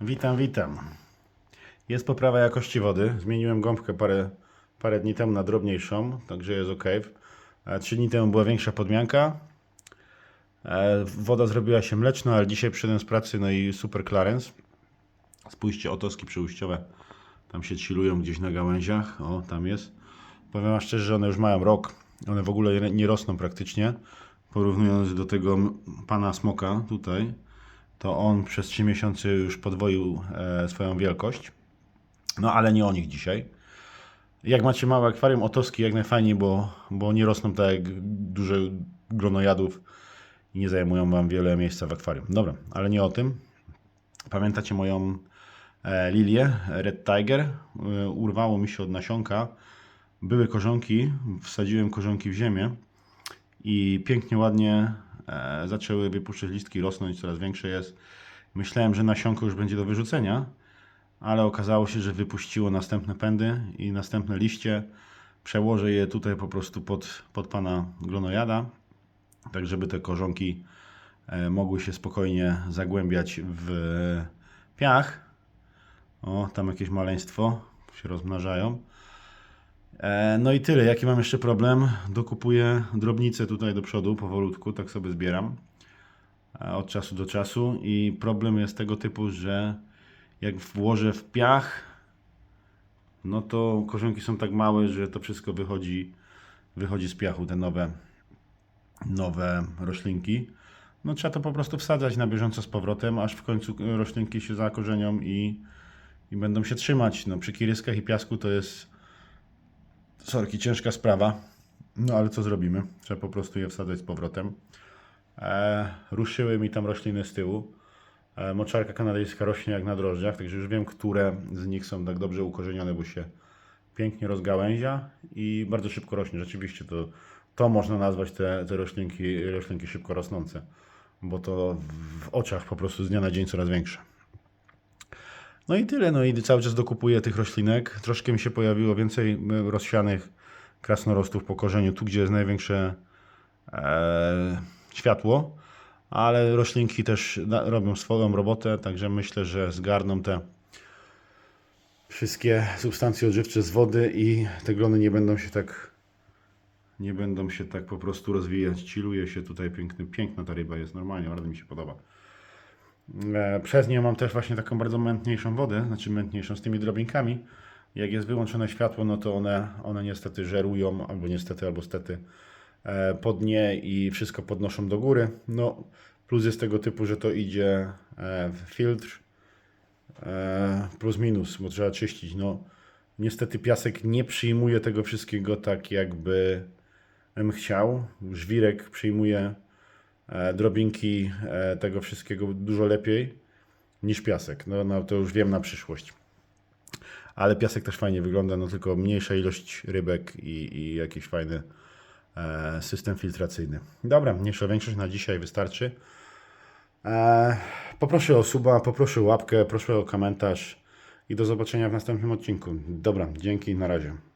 Witam, witam. Jest poprawa jakości wody. Zmieniłem gąbkę parę, parę dni temu na drobniejszą, także jest ok. E, Trzy dni temu była większa podmianka. E, Woda zrobiła się mleczna, ale dzisiaj przyszedłem z pracy, no i super clarence. Spójrzcie, otoski przyujściowe. Tam się chillują gdzieś na gałęziach. O, tam jest. Powiem wam szczerze, że one już mają rok. One w ogóle nie rosną praktycznie. Porównując do tego pana smoka tutaj, to on przez 3 miesiące już podwoił e, swoją wielkość. No ale nie o nich dzisiaj. Jak macie małe akwarium, otoski jak najfajniej, bo, bo nie rosną tak jak duże grono jadów i nie zajmują wam wiele miejsca w akwarium. Dobra, ale nie o tym. Pamiętacie moją e, lilię Red Tiger? E, urwało mi się od nasionka. Były korzonki, wsadziłem korzonki w ziemię i pięknie, ładnie zaczęły wypuszczać listki, rosnąć, coraz większe jest. Myślałem, że nasionko już będzie do wyrzucenia, ale okazało się, że wypuściło następne pędy i następne liście. Przełożę je tutaj po prostu pod, pod pana glonojada, tak żeby te korzonki e, mogły się spokojnie zagłębiać w piach. O, tam jakieś maleństwo się rozmnażają. E, No i tyle. Jaki mam jeszcze problem? Dokupuję drobnicę tutaj do przodu powolutku, tak sobie zbieram e, od czasu do czasu i problem jest tego typu, że jak włożę w piach, no to korzonki są tak małe, że to wszystko wychodzi, wychodzi z piachu, te nowe, nowe roślinki. No trzeba to po prostu wsadzać na bieżąco z powrotem, aż w końcu roślinki się zakorzenią i, i będą się trzymać. No przy kiryskach i piasku to jest sorki, ciężka sprawa. No ale co zrobimy? Trzeba po prostu je wsadzać z powrotem. E, ruszyły mi tam rośliny z tyłu. E, moczarka kanadyjska rośnie jak na drożdżach, także już wiem, które z nich są tak dobrze ukorzenione, bo się pięknie rozgałęzia i bardzo szybko rośnie. Rzeczywiście to, to można nazwać te, te roślinki, roślinki szybko rosnące, bo to w oczach po prostu z dnia na dzień coraz większe. No i tyle, no i cały czas dokupuję tych roślinek. Troszkę mi się pojawiło więcej y, rozsianych krasnorostów po korzeniu, tu gdzie jest największe e, światło, ale roślinki też robią swoją robotę, także myślę, że zgarną te wszystkie substancje odżywcze z wody i te glony nie będą się tak nie będą się tak po prostu rozwijać. Chilluje się tutaj piękny, piękna ta ryba jest normalnie, bardzo mi się podoba. E, Przez nią mam też właśnie taką bardzo mętniejszą wodę, znaczy mętniejszą z tymi drobinkami. Jak jest wyłączone światło, no to one, one niestety żerują, albo niestety, albo stety e, po dnie i wszystko podnoszą do góry. No, plus jest tego typu, że to idzie e, w filtr plus minus, bo trzeba czyścić. No, niestety piasek nie przyjmuje tego wszystkiego tak, jakby bym chciał. Żwirek przyjmuje drobinki e, tego wszystkiego dużo lepiej niż piasek. No, no to już wiem na przyszłość. Ale piasek też fajnie wygląda, no tylko mniejsza ilość rybek i, i jakiś fajny e, system filtracyjny. Dobra, mniejsza większość na dzisiaj wystarczy. E, poproszę o suba, poproszę o łapkę, proszę o komentarz i do zobaczenia w następnym odcinku. Dobra, dzięki, na razie.